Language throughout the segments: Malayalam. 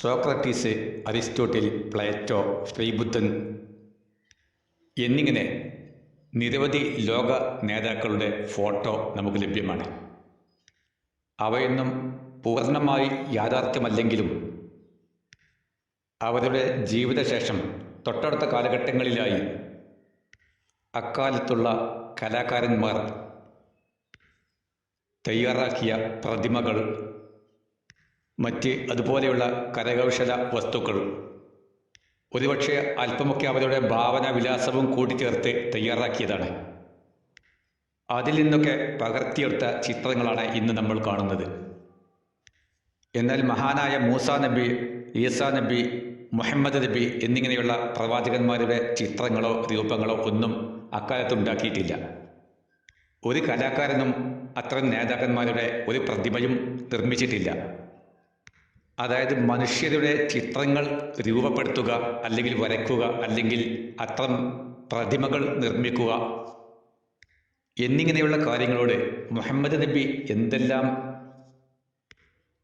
സോക്രട്ടീസ് അരിസ്റ്റോട്ടിൽ പ്ലേറ്റോ ശ്രീബുദ്ധൻ എന്നിങ്ങനെ നിരവധി ലോക നേതാക്കളുടെ ഫോട്ടോ നമുക്ക് ലഭ്യമാണ്. അവയൊന്നും പൂർണമായി യാഥാർത്ഥ്യമല്ലെങ്കിലും അവരുടെ ജീവിതശേഷം തൊട്ടടുത്ത കാലഘട്ടങ്ങളിലായി അക്കാലത്തുള്ള കലാകാരന്മാർ തയ്യാറാക്കിയ പ്രതിമകൾ മറ്റ് അതുപോലെയുള്ള കരകൗശല വസ്തുക്കൾ. ഒരുപക്ഷെ അല്പമൊക്കെ അവരുടെ ഭാവന വിലാസവും കൂട്ടിച്ചേർത്ത് തയ്യാറാക്കിയതാണ്. അതിൽ നിന്നൊക്കെ പകർത്തിയെടുത്ത ചിത്രങ്ങളാണ് ഇന്ന് നമ്മൾ കാണുന്നത്. എന്നാൽ മഹാനായ മൂസ നബി ഈസാ നബി മുഹമ്മദ് നബി എന്നിങ്ങനെയുള്ള പ്രവാചകന്മാരുടെ ചിത്രങ്ങളോ രൂപങ്ങളോ ഒന്നും അക്കാലത്ത് ഉണ്ടാക്കിയിട്ടില്ല. ഒരു കലാകാരനും അത്തരം നേതാക്കന്മാരുടെ ഒരു പ്രതിമയും നിർമ്മിച്ചിട്ടില്ല. അതായത് മനുഷ്യരുടെ ചിത്രങ്ങൾ രൂപപ്പെടുത്തുക അല്ലെങ്കിൽ വരയ്ക്കുക അല്ലെങ്കിൽ അത്തരം പ്രതിമകൾ നിർമ്മിക്കുക. എന്നിങ്ങനെയുള്ള കാര്യങ്ങളോട് മുഹമ്മദ് നബി എന്തെല്ലാം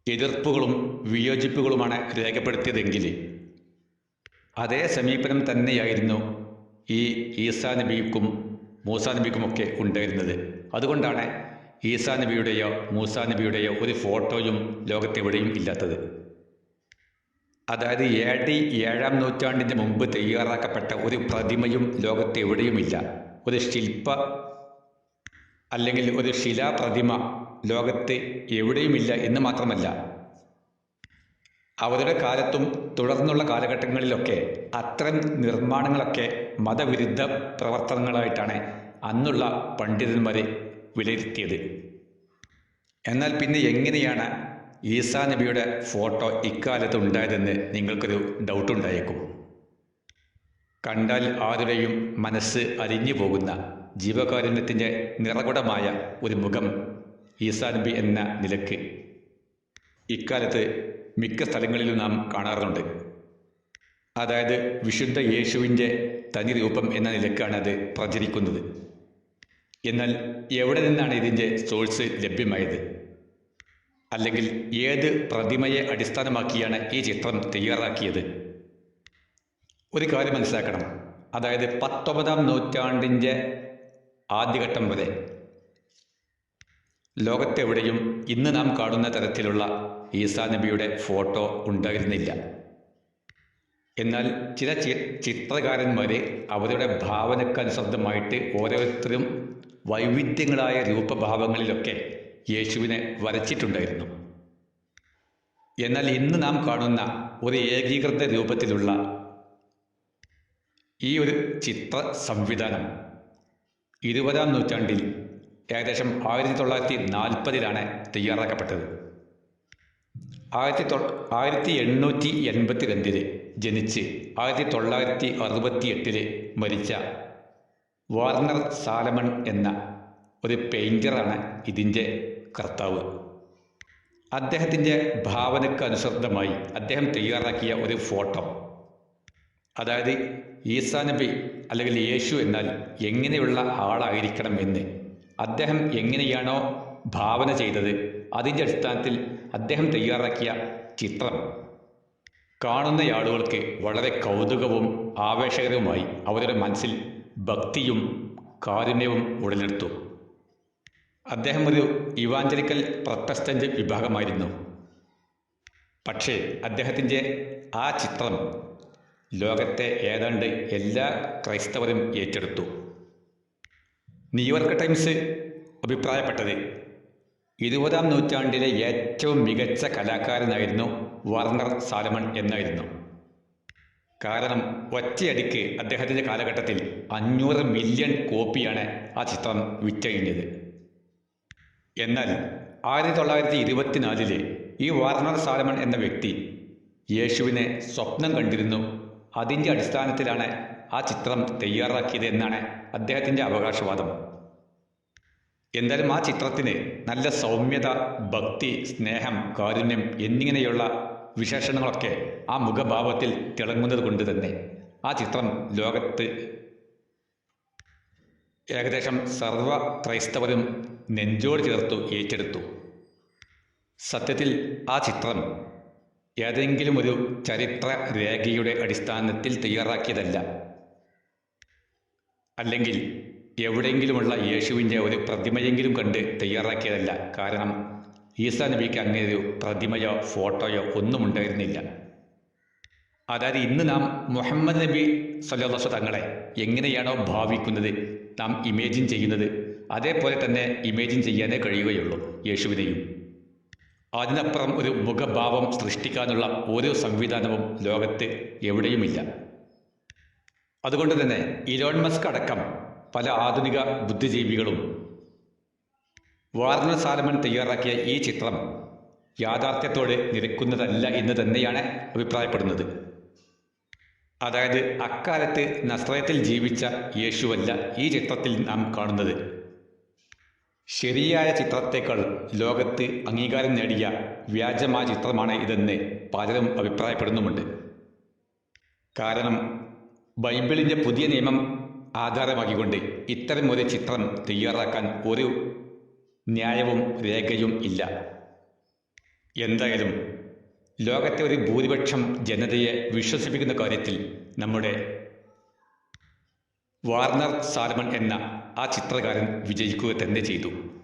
എതിർപ്പുകളും വിയോജിപ്പുകളുമാണ് രേഖപ്പെടുത്തിയതെങ്കിൽ അതേ സമീപനം തന്നെയായിരുന്നു ഈ ഈസാ നബിക്കും മൂസാ നബിക്കുമൊക്കെ ഉണ്ടായിരുന്നത്. അതുകൊണ്ടാണ് ഈസാ നബിയുടെയോ മൂസാ നബിയുടെയോ ഒരു ഫോട്ടോയും ലോകത്തെവിടെയും ഇല്ലാത്തത്. അതായത് എ ഡി ഏഴാം നൂറ്റാണ്ടിന്റെ മുമ്പ് തയ്യാറാക്കപ്പെട്ട ഒരു പ്രതിമയും ലോകത്തെവിടെയുമില്ല ഒരു ശില്പ അല്ലെങ്കിൽ ഒരു ശിലാപ്രതിമ ലോകത്ത് എവിടെയുമില്ല എന്ന് മാത്രമല്ല. അവരുടെ കാലത്തും തുടർന്നുള്ള കാലഘട്ടങ്ങളിലൊക്കെ അത്തരം നിർമ്മാണങ്ങളൊക്കെ മതവിരുദ്ധ പ്രവർത്തനങ്ങളായിട്ടാണ് അന്നുള്ള പണ്ഡിതന്മാരെ വിലയിരുത്തിയത്. എന്നാൽ പിന്നെ എങ്ങനെയാണ് ഈസാ നബിയുടെ ഫോട്ടോ ഇക്കാലത്ത് ഉണ്ടായതെന്ന് നിങ്ങൾക്കൊരു ഡൗട്ട് ഉണ്ടായേക്കും. കണ്ടാൽ ആരുടെയും മനസ്സ് അലിഞ്ഞു പോകുന്ന ജീവകാരുണ്യത്തിന്റെ നിറകുടമായ ഒരു മുഖം ഈസാ നബി എന്ന നിലയ്ക്ക് ഇക്കാലത്ത് മിക്ക സ്ഥലങ്ങളിലും നാം കാണാറുണ്ട്. അതായത് വിശുദ്ധ യേശുവിന്റെ തനി രൂപം എന്ന നിലക്കാണ് അത് പ്രചരിക്കുന്നത്. എന്നാൽ എവിടെ നിന്നാണ് ഇതിന്റെ സോഴ്സ് ലഭ്യമായത്? അല്ലെങ്കിൽ ഏത് പ്രതിമയെ അടിസ്ഥാനമാക്കിയാണ് ഈ ചിത്രം തയ്യാറാക്കിയത്? ഒരു കാര്യം മനസ്സിലാക്കണം. അതായത് പത്തൊമ്പതാം നൂറ്റാണ്ടിന്റെ ആദ്യഘട്ടം വരെ ലോകത്തെവിടെയും ഇന്ന് നാം കാണുന്ന തരത്തിലുള്ള ഈസാ നബിയുടെ ഫോട്ടോ ഉണ്ടായിരുന്നില്ല. എന്നാൽ ചില ചിത്രകാരന്മാർ അവരുടെ ഭാവനക്കനുസൃതമായിട്ട് ഓരോരുത്തരും വൈവിധ്യങ്ങളായ രൂപഭാവങ്ങളിലൊക്കെ യേശുവിനെ വരച്ചിട്ടുണ്ടായിരുന്നു. എന്നാൽ ഇന്ന് നാം കാണുന്ന ഒരു ഏകീകൃത രൂപത്തിലുള്ള ഈ ഒരു ചിത്ര സംവിധാനം ഇരുപതാം നൂറ്റാണ്ടിൽ ഏകദേശം ആയിരത്തി തൊള്ളായിരത്തി നാൽപ്പതിലാണ് തയ്യാറാക്കപ്പെട്ടത്. ആയിരത്തി തൊ ആയിരത്തി എണ്ണൂറ്റി എൺപത്തി രണ്ടിൽ ജനിച്ച് ആയിരത്തി തൊള്ളായിരത്തി അറുപത്തി എട്ടിൽ മരിച്ച വാർണർ സാലമൺ എന്ന ഒരു പെയിന്ററാണ് ഇതിന്റെ കർത്താവ്. അദ്ദേഹത്തിന്റെ ഭാവനയ്ക്ക് അനുസൃതമായി അദ്ദേഹം തയ്യാറാക്കിയ ഒരു ഫോട്ടോ. അതായത് ഈസാ നബി അല്ലെങ്കിൽ യേശു എന്നാൽ എങ്ങനെയുള്ള ആളായിരിക്കണം എന്ന്. അദ്ദേഹം എങ്ങനെയാണോ ഭാവന ചെയ്തത്. അതിന്റെ അടിസ്ഥാനത്തിൽ അദ്ദേഹം തയ്യാറാക്കിയ ചിത്രം. കാണുന്ന ആളുകൾക്ക് വളരെ കൗതുകവും ആവേശകരവുമായി അവരുടെ മനസ്സിൽ ഭക്തിയും കാരുണ്യവും ഉടലെടുത്തു. അദ്ദേഹം ഒരു ഇവാഞ്ചലിക്കൽ പ്രൊട്ടസ്റ്റന്റ് വിഭാഗമായിരുന്നു. പക്ഷേ അദ്ദേഹത്തിന്റെ ആ ചിത്രം ലോകത്തെ ഏതാണ്ട് എല്ലാ ക്രൈസ്തവരും ഏറ്റെടുത്തു. ന്യൂയോർക്ക് ടൈംസ് അഭിപ്രായപ്പെട്ടത് ഇരുപതാം നൂറ്റാണ്ടിലെ ഏറ്റവും മികച്ച കലാകാരനായിരുന്നു വർണർ സാലമൺ എന്നായിരുന്നു. കാരണം ഒറ്റയടിക്ക് അദ്ദേഹത്തിന്റെ കാലഘട്ടത്തിൽ അഞ്ഞൂറ് മില്യൺ കോപ്പിയാണ് ആ ചിത്രം വിറ്റഴിഞ്ഞത്. എന്നാൽ ആയിരത്തി തൊള്ളായിരത്തി ഇരുപത്തിനാലിൽ ഈ വാർണർ സാലമൺ എന്ന വ്യക്തി യേശുവിനെ സ്വപ്നം കണ്ടിരുന്നു. അതിന്റെ അടിസ്ഥാനത്തിലാണ് ആ ചിത്രം തയ്യാറാക്കിയത് എന്നാണ് അദ്ദേഹത്തിന്റെ അവകാശവാദം. എന്തായാലും ആ ചിത്രത്തിന് നല്ല സൗമ്യത ഭക്തി സ്നേഹം കാരുണ്യം എന്നിങ്ങനെയുള്ള വിശേഷണങ്ങളൊക്കെ ആ മുഖഭാവത്തിൽ തിളങ്ങുന്നത് കൊണ്ട് തന്നെ ആ ചിത്രം ലോകത്ത് ഏകദേശം സർവ ക്രൈസ്തവരും നെഞ്ചോട് ചേർത്തു ഏറ്റെടുത്തു. സത്യത്തിൽ ആ ചിത്രം ഏതെങ്കിലും ഒരു ചരിത്ര രേഖയുടെ അടിസ്ഥാനത്തിൽ തയ്യാറാക്കിയതല്ല. അല്ലെങ്കിൽ എവിടെയെങ്കിലുമുള്ള യേശുവിന്റെ ഒരു പ്രതിമയെങ്കിലും കണ്ട് തയ്യാറാക്കിയതല്ല. കാരണം ഈസാ നബിക്ക് അങ്ങനെ ഒരു പ്രതിമയോ ഫോട്ടോയോ ഒന്നും ഉണ്ടായിരുന്നില്ല അതായത് ഇന്ന് നാം മുഹമ്മദ് നബി സല്ലാസ് തങ്ങളെ എങ്ങനെയാണോ ഭാവിക്കുന്നത് നാം ഇമേജിൻ ചെയ്യുന്നത് അതേപോലെ തന്നെ ഇമേജിൻ ചെയ്യാനേ കഴിയുകയുള്ളൂ യേശുവിനെയും. അതിനപ്പുറം ഒരു മുഖഭാവം സൃഷ്ടിക്കാനുള്ള ഓരോ സംവിധാനവും ലോകത്ത് എവിടെയുമില്ല. അതുകൊണ്ട് തന്നെ ഇലോൺ മസ്ക് അടക്കം പല ആധുനിക ബുദ്ധിജീവികളും വാർണർ സാലമൻ തയ്യാറാക്കിയ ഈ ചിത്രം യാഥാർത്ഥ്യത്തോട് നിരക്കുന്നതല്ല എന്ന് തന്നെയാണ് അഭിപ്രായപ്പെടുന്നത്. അതായത് അക്കാലത്ത് നസ്രയത്തിൽ ജീവിച്ച യേശുവല്ല ഈ ചിത്രത്തിൽ നാം കാണുന്നത്. ശരിയായ ചിത്രത്തേക്കാൾ ലോകത്ത് അംഗീകാരം നേടിയ വ്യാജമായ ചിത്രമാണ് ഇതെന്ന് പലരും അഭിപ്രായപ്പെടുന്നുമുണ്ട്. കാരണം ബൈബിളിന്റെ പുതിയ നിയമം ആധാരമാക്കിക്കൊണ്ട് ഇത്തരം ഒരു ചിത്രം തയ്യാറാക്കാൻ ഒരു ന്യായവും രേഖയും ഇല്ല. എന്തായാലും ലോകത്തെ ഒരു ഭൂരിപക്ഷം ജനതയെ വിശ്വസിപ്പിക്കുന്ന കാര്യത്തിൽ നമ്മുടെ വാർണർ സാൽമൺ എന്ന ആ ചിത്രകാരൻ വിജയിക്കുക തന്നെ ചെയ്തു.